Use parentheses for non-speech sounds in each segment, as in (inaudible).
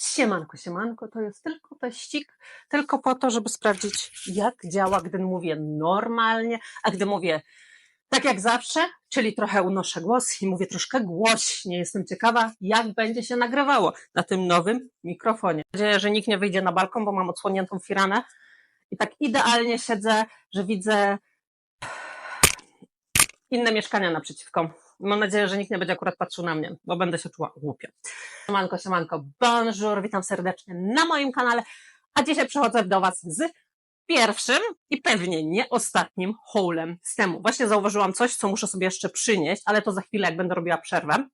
Siemanko, siemanko, to jest tylko teścik, tylko po to, żeby sprawdzić, jak działa, gdy mówię normalnie, a gdy mówię tak jak zawsze, czyli trochę unoszę głos i mówię troszkę głośniej. Jestem ciekawa, jak będzie się nagrywało na tym nowym mikrofonie. Mam nadzieję, że nikt nie wyjdzie na balkon, bo mam odsłoniętą firanę i tak idealnie siedzę, że widzę inne mieszkania naprzeciwko. Mam nadzieję, że nikt nie będzie akurat patrzył na mnie, bo będę się czuła głupio. Siemanko, siemanko, bonjour, witam serdecznie na moim kanale, a dzisiaj przechodzę do Was z pierwszym i pewnie nie ostatnim haulem z temu. Właśnie zauważyłam coś, co muszę sobie jeszcze przynieść, ale to za chwilę, jak będę robiła przerwę,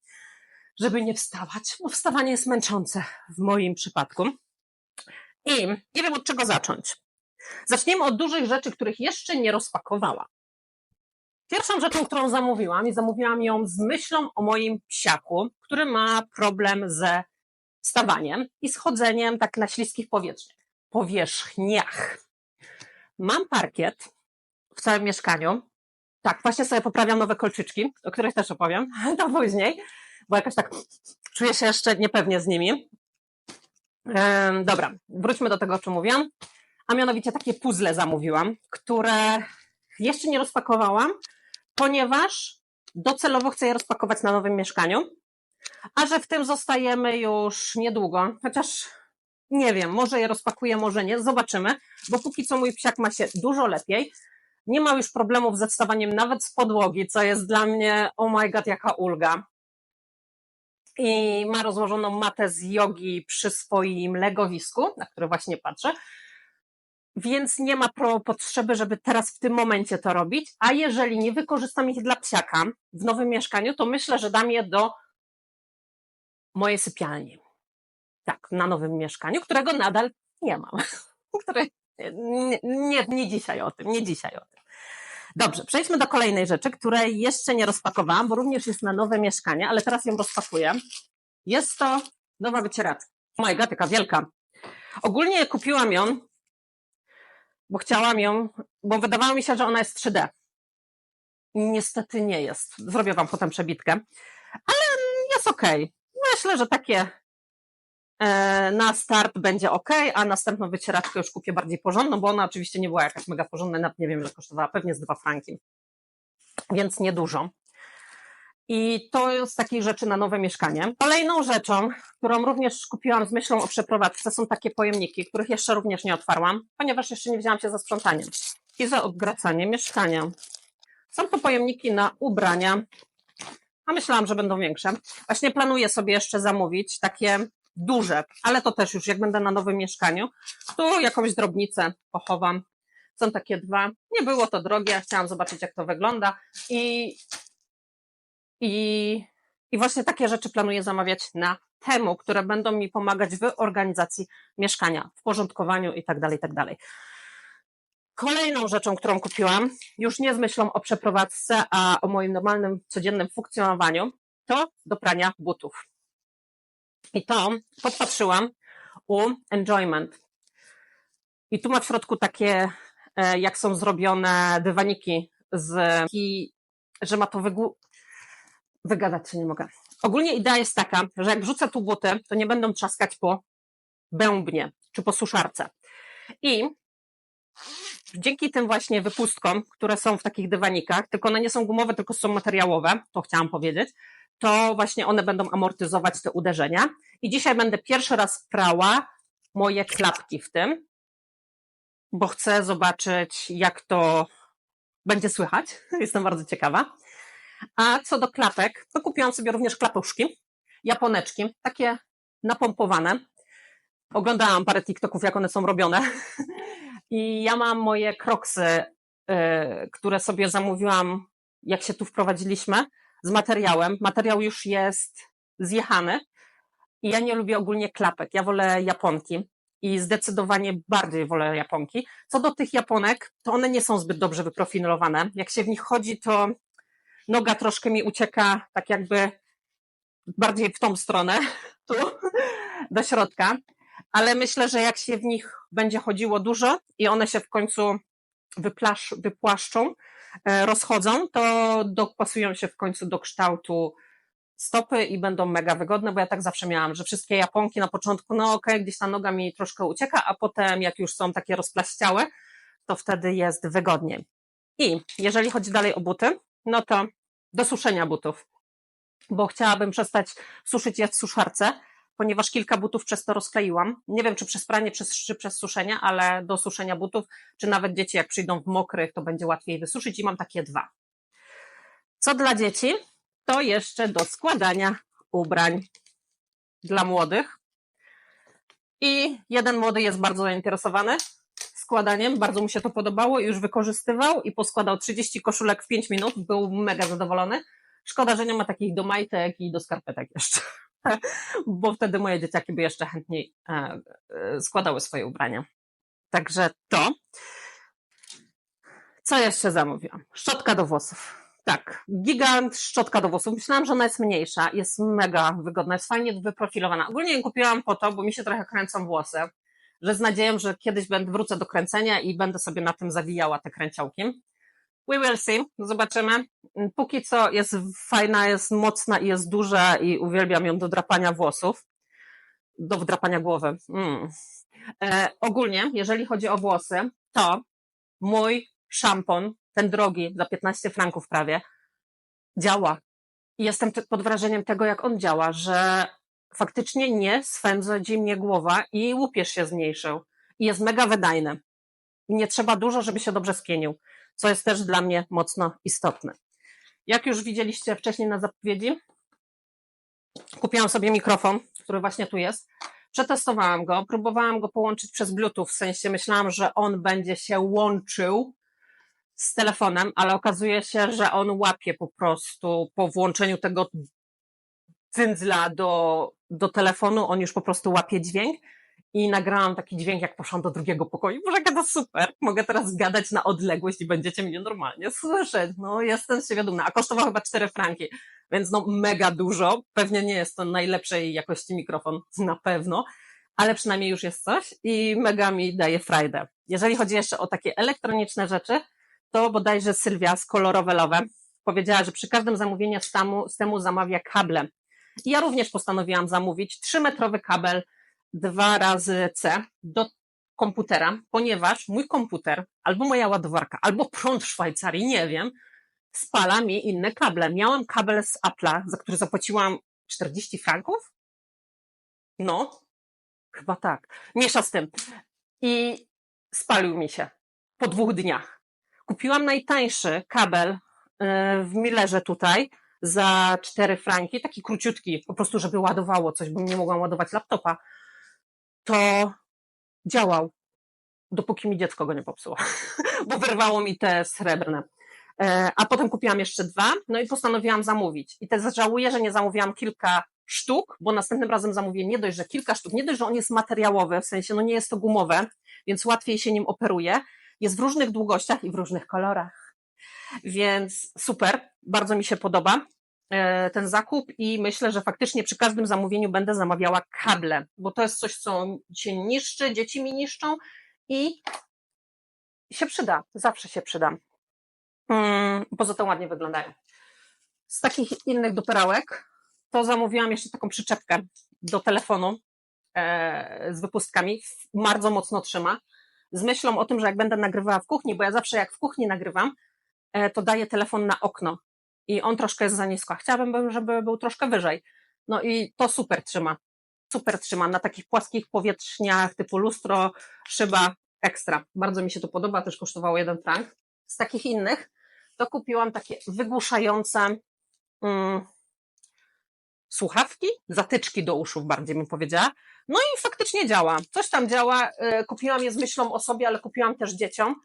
żeby nie wstawać, bo wstawanie jest męczące w moim przypadku. I nie wiem od czego zacząć. Zaczniemy od dużych rzeczy, których jeszcze nie rozpakowałam. Pierwszą rzeczą, którą zamówiłam, i zamówiłam ją z myślą o moim psiaku, który ma problem ze stawaniem i schodzeniem tak na śliskich powierzchniach. Mam parkiet w całym mieszkaniu. Tak, właśnie sobie poprawiam nowe kolczyczki, o których też opowiem, (laughs) to później, bo jakoś tak czuję się jeszcze niepewnie z nimi. Ehm, dobra, wróćmy do tego, o czym mówiłam. A mianowicie takie puzzle zamówiłam, które jeszcze nie rozpakowałam, ponieważ docelowo chcę je rozpakować na nowym mieszkaniu, a że w tym zostajemy już niedługo, chociaż nie wiem, może je rozpakuję, może nie, zobaczymy, bo póki co mój psiak ma się dużo lepiej, nie ma już problemów ze wstawaniem nawet z podłogi, co jest dla mnie, oh my god, jaka ulga. I ma rozłożoną matę z jogi przy swoim legowisku, na które właśnie patrzę, więc nie ma potrzeby, żeby teraz w tym momencie to robić, a jeżeli nie wykorzystam ich dla psiaka w nowym mieszkaniu, to myślę, że dam je do mojej sypialni. Tak, na nowym mieszkaniu, którego nadal nie mam. (laughs) Które, nie, nie, nie dzisiaj o tym, nie dzisiaj o tym. Dobrze, przejdźmy do kolejnej rzeczy, której jeszcze nie rozpakowałam, bo również jest na nowe mieszkanie, ale teraz ją rozpakuję. Jest to nowa wycieraczka. Oh my wielka. Ogólnie kupiłam ją bo chciałam ją, bo wydawało mi się, że ona jest 3D. Niestety nie jest. Zrobię Wam potem przebitkę, ale jest ok. Myślę, że takie e, na start będzie ok, a następną wycieraczkę już kupię bardziej porządną, bo ona oczywiście nie była jakaś mega porządna, nie wiem, ile kosztowała, pewnie z dwa franki, więc niedużo. I to jest takich rzeczy na nowe mieszkanie. Kolejną rzeczą, którą również kupiłam z myślą o przeprowadzce, są takie pojemniki, których jeszcze również nie otwarłam, ponieważ jeszcze nie wzięłam się za sprzątaniem i za odgracanie mieszkania. Są to pojemniki na ubrania, a myślałam, że będą większe. Właśnie planuję sobie jeszcze zamówić takie duże, ale to też już jak będę na nowym mieszkaniu, tu jakąś drobnicę pochowam. Są takie dwa. Nie było to drogie, chciałam zobaczyć, jak to wygląda i i, I właśnie takie rzeczy planuję zamawiać na temu, które będą mi pomagać w organizacji mieszkania, w porządkowaniu i tak dalej, i tak. Kolejną rzeczą, którą kupiłam, już nie z myślą o przeprowadzce, a o moim normalnym, codziennym funkcjonowaniu, to do prania butów. I to podpatrzyłam u Enjoyment. I tu ma w środku takie, e, jak są zrobione dywaniki z, że ma to wygadać się nie mogę. Ogólnie idea jest taka, że jak wrzucę tu buty, to nie będą trzaskać po bębnie czy po suszarce. I dzięki tym właśnie wypustkom, które są w takich dywanikach, tylko one nie są gumowe, tylko są materiałowe, to chciałam powiedzieć, to właśnie one będą amortyzować te uderzenia. I dzisiaj będę pierwszy raz prała moje klapki w tym, bo chcę zobaczyć, jak to będzie słychać. (laughs) Jestem bardzo ciekawa. A co do klapek, to kupiłam sobie również klapuszki, japoneczki, takie napompowane. Oglądałam parę TikToków, jak one są robione. (laughs) I ja mam moje kroksy, yy, które sobie zamówiłam, jak się tu wprowadziliśmy, z materiałem. Materiał już jest zjechany. I ja nie lubię ogólnie klapek. Ja wolę japonki. I zdecydowanie bardziej wolę japonki. Co do tych japonek, to one nie są zbyt dobrze wyprofilowane. Jak się w nich chodzi, to noga troszkę mi ucieka tak jakby bardziej w tą stronę, tu, do środka, ale myślę, że jak się w nich będzie chodziło dużo i one się w końcu wyplasz, wypłaszczą, e, rozchodzą, to dopasują się w końcu do kształtu stopy i będą mega wygodne, bo ja tak zawsze miałam, że wszystkie japonki na początku, no okej, okay, gdzieś ta noga mi troszkę ucieka, a potem jak już są takie rozplaściałe, to wtedy jest wygodniej. I jeżeli chodzi dalej o buty, no to do suszenia butów, bo chciałabym przestać suszyć je w suszarce, ponieważ kilka butów przez to rozkleiłam. Nie wiem, czy przez pranie, czy przez suszenie, ale do suszenia butów, czy nawet dzieci jak przyjdą w mokrych, to będzie łatwiej wysuszyć i mam takie dwa. Co dla dzieci? To jeszcze do składania ubrań dla młodych. I jeden młody jest bardzo zainteresowany składaniem, bardzo mu się to podobało i już wykorzystywał i poskładał 30 koszulek w 5 minut, był mega zadowolony. Szkoda, że nie ma takich do majtek i do skarpetek jeszcze, (laughs) bo wtedy moje dzieciaki by jeszcze chętniej e, e, składały swoje ubrania. Także to. Co jeszcze zamówiłam? Szczotka do włosów. Tak, gigant szczotka do włosów. Myślałam, że ona jest mniejsza, jest mega wygodna, jest fajnie wyprofilowana. Ogólnie ją kupiłam po to, bo mi się trochę kręcą włosy, że z nadzieją, że kiedyś będę, wrócę do kręcenia i będę sobie na tym zawijała te kręciołkiem. We will see, zobaczymy. Póki co jest fajna, jest mocna i jest duża i uwielbiam ją do drapania włosów, do wdrapania głowy. Mm. E, ogólnie, jeżeli chodzi o włosy, to mój szampon, ten drogi, za 15 franków prawie, działa. I jestem pod wrażeniem tego, jak on działa, że faktycznie nie swędza ci mnie głowa i łupież się zmniejszył. I jest mega wydajny. I nie trzeba dużo, żeby się dobrze spienił, co jest też dla mnie mocno istotne. Jak już widzieliście wcześniej na zapowiedzi, kupiłam sobie mikrofon, który właśnie tu jest. Przetestowałam go, próbowałam go połączyć przez Bluetooth, w sensie myślałam, że on będzie się łączył z telefonem, ale okazuje się, że on łapie po prostu po włączeniu tego cyndzla do, do telefonu, on już po prostu łapie dźwięk i nagrałam taki dźwięk, jak poszłam do drugiego pokoju. Boże, to super, mogę teraz gadać na odległość i będziecie mnie normalnie słyszeć. No, jestem siebie dumna, a kosztował chyba 4 franki, więc no mega dużo. Pewnie nie jest to najlepszej jakości mikrofon, na pewno, ale przynajmniej już jest coś i mega mi daje frajdę. Jeżeli chodzi jeszcze o takie elektroniczne rzeczy, to bodajże Sylwia z Kolorowe Love powiedziała, że przy każdym zamówieniu z temu, z temu zamawia kable. Ja również postanowiłam zamówić trzymetrowy kabel 2 razy C do komputera, ponieważ mój komputer, albo moja ładowarka, albo prąd w Szwajcarii, nie wiem, spala mi inne kable. Miałam kabel z Apple'a, za który zapłaciłam 40 franków? No, chyba tak. Miesza z tym. I spalił mi się po dwóch dniach. Kupiłam najtańszy kabel y, w Millerze tutaj za 4 franki, taki króciutki, po prostu, żeby ładowało coś, bo nie mogłam ładować laptopa. To działał, dopóki mi dziecko go nie popsuło, (laughs) bo wyrwało mi te srebrne. E, a potem kupiłam jeszcze dwa, no i postanowiłam zamówić. I też żałuję, że nie zamówiłam kilka sztuk, bo następnym razem zamówię nie dość, że kilka sztuk, nie dość, że on jest materiałowy, w sensie, no nie jest to gumowe, więc łatwiej się nim operuje, jest w różnych długościach i w różnych kolorach. Więc super, bardzo mi się podoba e, ten zakup i myślę, że faktycznie przy każdym zamówieniu będę zamawiała kable, bo to jest coś, co się niszczy, dzieci mi niszczą i się przyda, zawsze się przyda. Poza tym ładnie wyglądają. Z takich innych doperałek to zamówiłam jeszcze taką przyczepkę do telefonu e, z wypustkami. Bardzo mocno trzyma z myślą o tym, że jak będę nagrywała w kuchni, bo ja zawsze jak w kuchni nagrywam, to daję telefon na okno i on troszkę jest za nisko. Chciałabym, żeby był troszkę wyżej. No i to super trzyma. Super trzyma na takich płaskich powietrzniach typu lustro, szyba, ekstra. Bardzo mi się to podoba, też kosztowało jeden frank. Z takich innych to kupiłam takie wygłuszające mm, słuchawki, zatyczki do uszów, bardziej bym powiedziała. No i faktycznie działa. Coś tam działa. E, kupiłam je z myślą o sobie, ale kupiłam też dzieciom.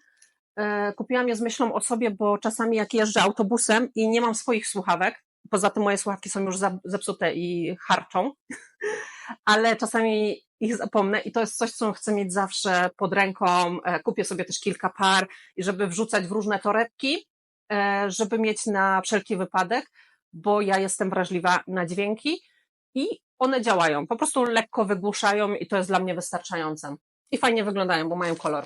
E, kupiłam je z myślą o sobie, bo czasami jak jeżdżę autobusem i nie mam swoich słuchawek, poza tym moje słuchawki są już zepsute i harczą, (laughs) ale czasami ich zapomnę i to jest coś, co chcę mieć zawsze pod ręką. E, kupię sobie też kilka par i żeby wrzucać w różne torebki, żeby mieć na wszelki wypadek, bo ja jestem wrażliwa na dźwięki i one działają. Po prostu lekko wygłuszają i to jest dla mnie wystarczające. I fajnie wyglądają, bo mają kolor.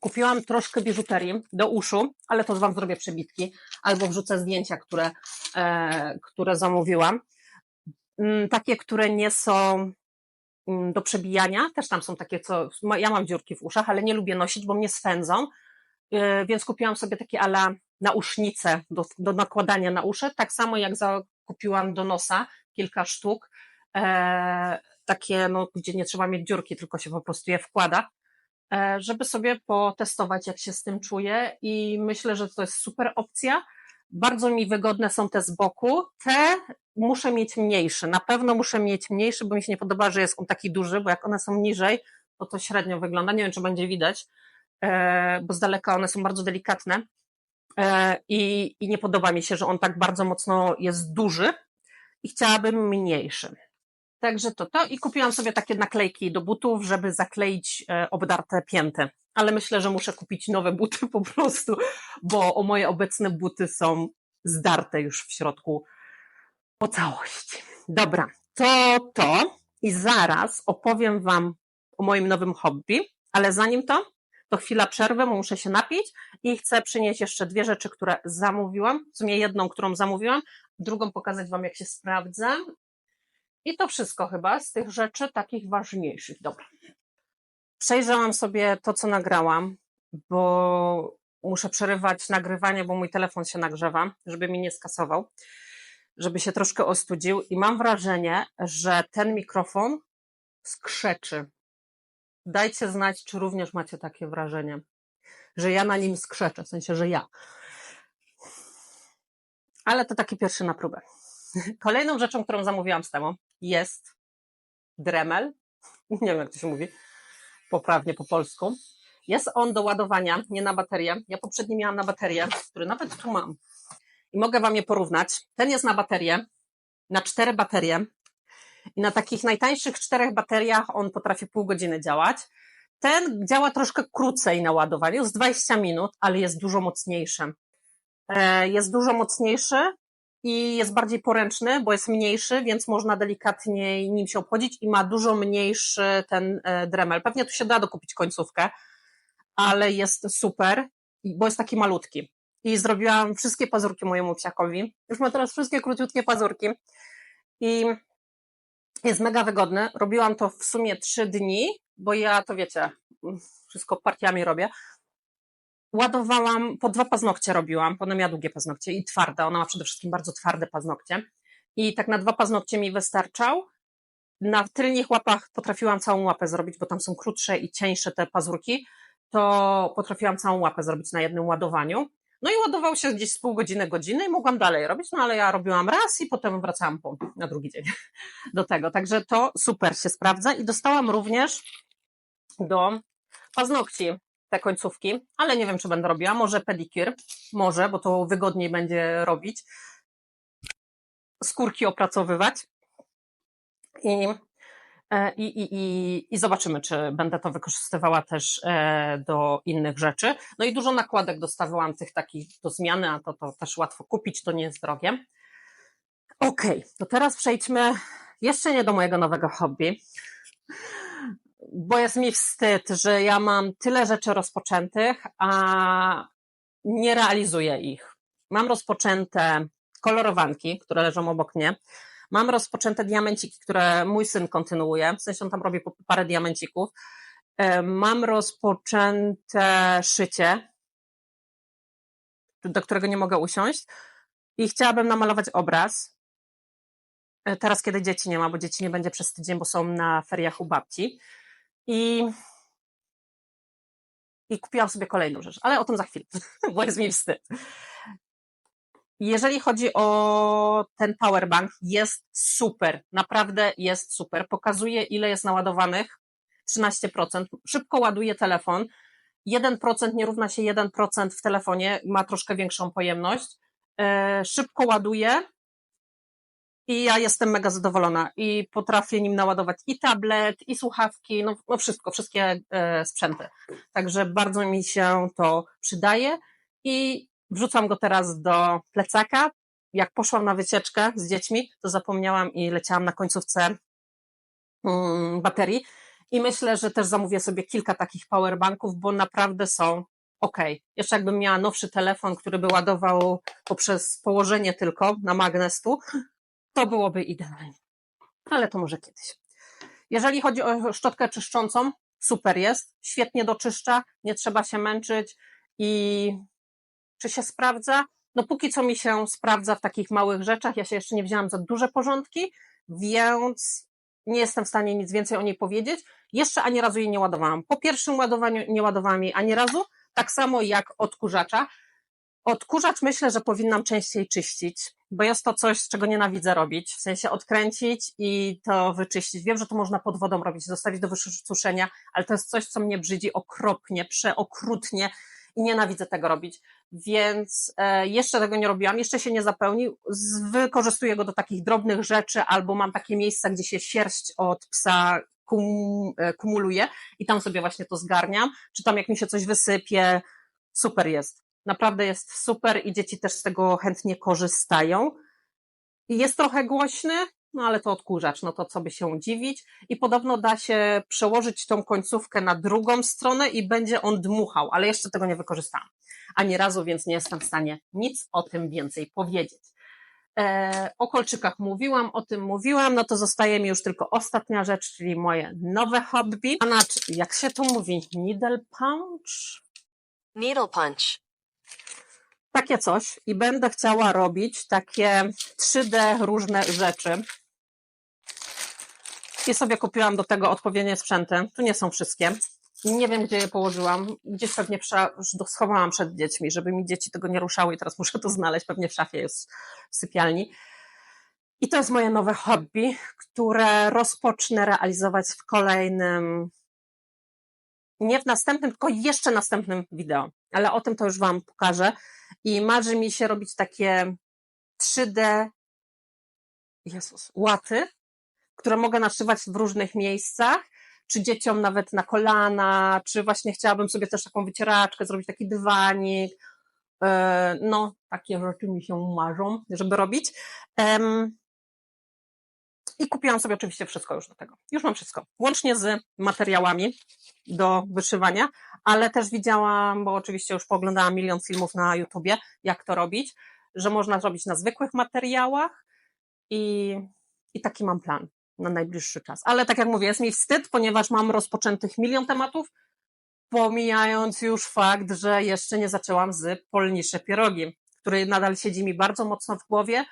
Kupiłam troszkę biżuterii do uszu, ale to Wam zrobię przebitki, albo wrzucę zdjęcia, które, e, które zamówiłam. Mm, takie, które nie są mm, do przebijania, też tam są takie, co, ja mam dziurki w uszach, ale nie lubię nosić, bo mnie swędzą, e, więc kupiłam sobie takie ala nausznice do, do nakładania na uszy, tak samo jak zakupiłam do nosa kilka sztuk, e, takie, no, gdzie nie trzeba mieć dziurki, tylko się po prostu je wkłada, żeby sobie potestować, jak się z tym czuję i myślę, że to jest super opcja. Bardzo mi wygodne są te z boku. Te muszę mieć mniejsze. Na pewno muszę mieć mniejsze, bo mi się nie podoba, że jest on taki duży, bo jak one są niżej, to to średnio wygląda. Nie wiem, czy będzie widać, e, bo z daleka one są bardzo delikatne e, i, i nie podoba mi się, że on tak bardzo mocno jest duży i chciałabym mniejszy. Także to to i kupiłam sobie takie naklejki do butów, żeby zakleić e, obdarte pięty. Ale myślę, że muszę kupić nowe buty po prostu, bo moje obecne buty są zdarte już w środku po całości. Dobra, to to i zaraz opowiem Wam o moim nowym hobby, ale zanim to, to chwila przerwy, muszę się napić i chcę przynieść jeszcze dwie rzeczy, które zamówiłam. W sumie jedną, którą zamówiłam, drugą pokazać Wam, jak się sprawdza i to wszystko chyba z tych rzeczy takich ważniejszych. Dobra. Przejrzałam sobie to, co nagrałam, bo muszę przerywać nagrywanie, bo mój telefon się nagrzewa, żeby mi nie skasował, żeby się troszkę ostudził. I mam wrażenie, że ten mikrofon skrzeczy. Dajcie znać, czy również macie takie wrażenie, że ja na nim skrzeczę, w sensie, że ja. Ale to taki pierwszy na próbę. Kolejną rzeczą, którą zamówiłam z temu, jest Dremel. (laughs) Nie wiem, jak to się mówi poprawnie po polsku. Jest on do ładowania, nie na baterię. Ja poprzednio miałam na baterię, który nawet tu mam. I mogę Wam je porównać. Ten jest na baterię, na cztery baterie. I na takich najtańszych czterech bateriach on potrafi pół godziny działać. Ten działa troszkę krócej na ładowaniu, z 20 minut, ale jest dużo mocniejszy. E, jest dużo mocniejszy i jest bardziej poręczny, bo jest mniejszy, więc można delikatniej nim się obchodzić i ma dużo mniejszy ten e, dremel. Pewnie tu się da dokupić końcówkę, ale jest super, bo jest taki malutki. I zrobiłam wszystkie pazurki mojemu psiakowi. Już ma teraz wszystkie króciutkie pazurki. I jest mega wygodny. Robiłam to w sumie trzy dni, bo ja to wiecie, wszystko partiami robię ładowałam, po dwa paznokcie robiłam, bo ona miała długie paznokcie i twarde, ona ma przede wszystkim bardzo twarde paznokcie i tak na dwa paznokcie mi wystarczał. Na tylnych łapach potrafiłam całą łapę zrobić, bo tam są krótsze i cieńsze te pazurki, to potrafiłam całą łapę zrobić na jednym ładowaniu. No i ładował się gdzieś z pół godziny, godziny i mogłam dalej robić, no ale ja robiłam raz i potem wracałam po, na drugi dzień do tego. Także to super się sprawdza i dostałam również do paznokci te końcówki, ale nie wiem, czy będę robiła. Może pedicure, może, bo to wygodniej będzie robić. Skórki opracowywać. I, e, i, i, i, i zobaczymy, czy będę to wykorzystywała też e, do innych rzeczy. No i dużo nakładek dostawałam tych takich do zmiany, a to, to też łatwo kupić, to nie jest drogie. Ok, to teraz przejdźmy jeszcze nie do mojego nowego hobby, bo jest mi wstyd, że ja mam tyle rzeczy rozpoczętych, a nie realizuję ich. Mam rozpoczęte kolorowanki, które leżą obok mnie. Mam rozpoczęte diamenciki, które mój syn kontynuuje, w sensie on tam robi parę diamencików. E, mam rozpoczęte szycie, do którego nie mogę usiąść i chciałabym namalować obraz. E, teraz, kiedy dzieci nie ma, bo dzieci nie będzie przez tydzień, bo są na feriach u babci. I, i kupiłam sobie kolejną rzecz, ale o tym za chwilę, (laughs) bo jest mi wstyd. Jeżeli chodzi o ten powerbank, jest super, naprawdę jest super. Pokazuje, ile jest naładowanych, 13%. Szybko ładuje telefon. 1% nie równa się 1% w telefonie, ma troszkę większą pojemność. E, szybko ładuje, i ja jestem mega zadowolona i potrafię nim naładować i tablet, i słuchawki, no, no wszystko, wszystkie e, sprzęty. Także bardzo mi się to przydaje i wrzucam go teraz do plecaka. Jak poszłam na wycieczkę z dziećmi, to zapomniałam i leciałam na końcówce mm, baterii I myślę, że też zamówię sobie kilka takich powerbanków, bo naprawdę są ok. Jeszcze jakbym miała nowszy telefon, który by ładował poprzez położenie tylko na magnes tu, to byłoby idealnie. Ale to może kiedyś. Jeżeli chodzi o szczotkę czyszczącą, super jest, świetnie doczyszcza, nie trzeba się męczyć i czy się sprawdza? No póki co mi się sprawdza w takich małych rzeczach, ja się jeszcze nie wzięłam za duże porządki, więc nie jestem w stanie nic więcej o niej powiedzieć. Jeszcze ani razu jej nie ładowałam. Po pierwszym ładowaniu nie ładowałam jej ani razu, tak samo jak odkurzacza. Odkurzacz myślę, że powinnam częściej czyścić, bo jest to coś, czego nienawidzę robić, w sensie odkręcić i to wyczyścić. Wiem, że to można pod wodą robić, zostawić do wysuszenia, ale to jest coś, co mnie brzydzi okropnie, przeokrutnie i nienawidzę tego robić, więc e, jeszcze tego nie robiłam, jeszcze się nie zapełnił, wykorzystuję go do takich drobnych rzeczy, albo mam takie miejsca, gdzie się sierść od psa kum, e, kumuluje i tam sobie właśnie to zgarniam, czy tam jak mi się coś wysypie, super jest, naprawdę jest super i dzieci też z tego chętnie korzystają. Jest trochę głośny, no ale to odkurzacz, no to co by się dziwić. I podobno da się przełożyć tą końcówkę na drugą stronę i będzie on dmuchał, ale jeszcze tego nie wykorzystałam. Ani razu, więc nie jestem w stanie nic o tym więcej powiedzieć. E, o kolczykach mówiłam, o tym mówiłam, no to zostaje mi już tylko ostatnia rzecz, czyli moje nowe hobby. A jak się to mówi? Needle punch? Needle punch. Takie coś i będę chciała robić takie 3D różne rzeczy. I sobie kupiłam do tego odpowiednie sprzęty. Tu nie są wszystkie. Nie wiem, gdzie je położyłam. Gdzieś pewnie schowałam przed dziećmi, żeby mi dzieci tego nie ruszały i teraz (laughs) muszę to znaleźć. Pewnie w szafie jest w sypialni. I to jest moje nowe hobby, które rozpocznę realizować w kolejnym, nie w następnym, tylko jeszcze następnym wideo. Ale o tym to już Wam pokażę. I marzy mi się robić takie 3D, Jezus, łaty, które mogę naszywać w różnych miejscach, czy dzieciom nawet na kolana, czy właśnie chciałabym sobie też taką wycieraczkę, zrobić taki dywanik. E, no, takie rzeczy mi się marzą, żeby robić. I kupiłam sobie oczywiście wszystko już do tego. Już mam wszystko. Łącznie z materiałami do wyszywania, ale też widziałam, bo oczywiście już poglądałam milion filmów na YouTubie, jak to robić, że można zrobić na zwykłych materiałach i, i taki mam plan na najbliższy czas. Ale tak jak mówię, jest mi wstyd, ponieważ mam rozpoczętych milion tematów, pomijając już fakt, że jeszcze nie zaczęłam z polnisze pierogi, który nadal siedzi mi bardzo mocno w głowie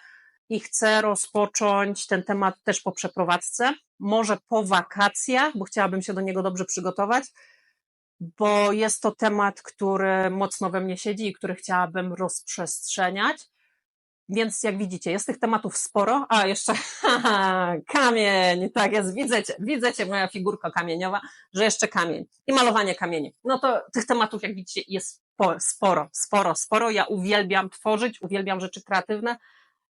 i chcę rozpocząć ten temat też po przeprowadzce, może po wakacjach, bo chciałabym się do niego dobrze przygotować, bo jest to temat, który mocno we mnie siedzi i który chciałabym rozprzestrzeniać. Więc jak widzicie, jest tych tematów sporo, a jeszcze (laughs) kamień, tak jest, widzę cię, widzę cię, moja figurka kamieniowa, że jeszcze kamień i malowanie kamieni. No to tych tematów, jak widzicie, jest sporo, sporo, sporo. Ja uwielbiam tworzyć, uwielbiam rzeczy kreatywne,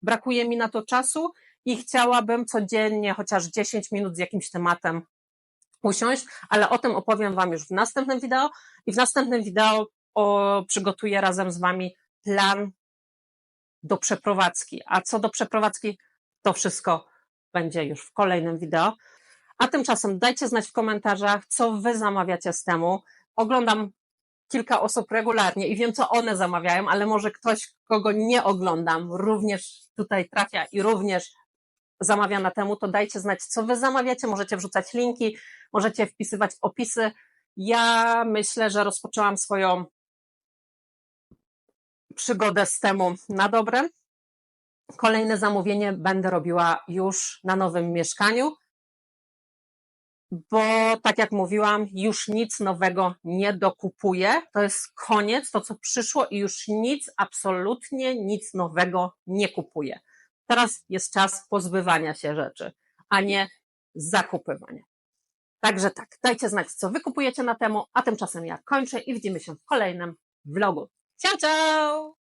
brakuje mi na to czasu i chciałabym codziennie chociaż 10 minut z jakimś tematem usiąść, ale o tym opowiem Wam już w następnym wideo i w następnym wideo o, przygotuję razem z Wami plan do przeprowadzki. A co do przeprowadzki, to wszystko będzie już w kolejnym wideo. A tymczasem dajcie znać w komentarzach, co Wy zamawiacie z temu. Oglądam kilka osób regularnie i wiem, co one zamawiają, ale może ktoś, kogo nie oglądam, również tutaj trafia i również zamawia na temu, to dajcie znać, co wy zamawiacie, możecie wrzucać linki, możecie wpisywać opisy. Ja myślę, że rozpoczęłam swoją przygodę z temu na dobre. Kolejne zamówienie będę robiła już na nowym mieszkaniu bo tak jak mówiłam, już nic nowego nie dokupuję. To jest koniec, to co przyszło i już nic, absolutnie nic nowego nie kupuję. Teraz jest czas pozbywania się rzeczy, a nie zakupywania. Także tak, dajcie znać, co wy kupujecie na temu, a tymczasem ja kończę i widzimy się w kolejnym vlogu. Ciao, ciao!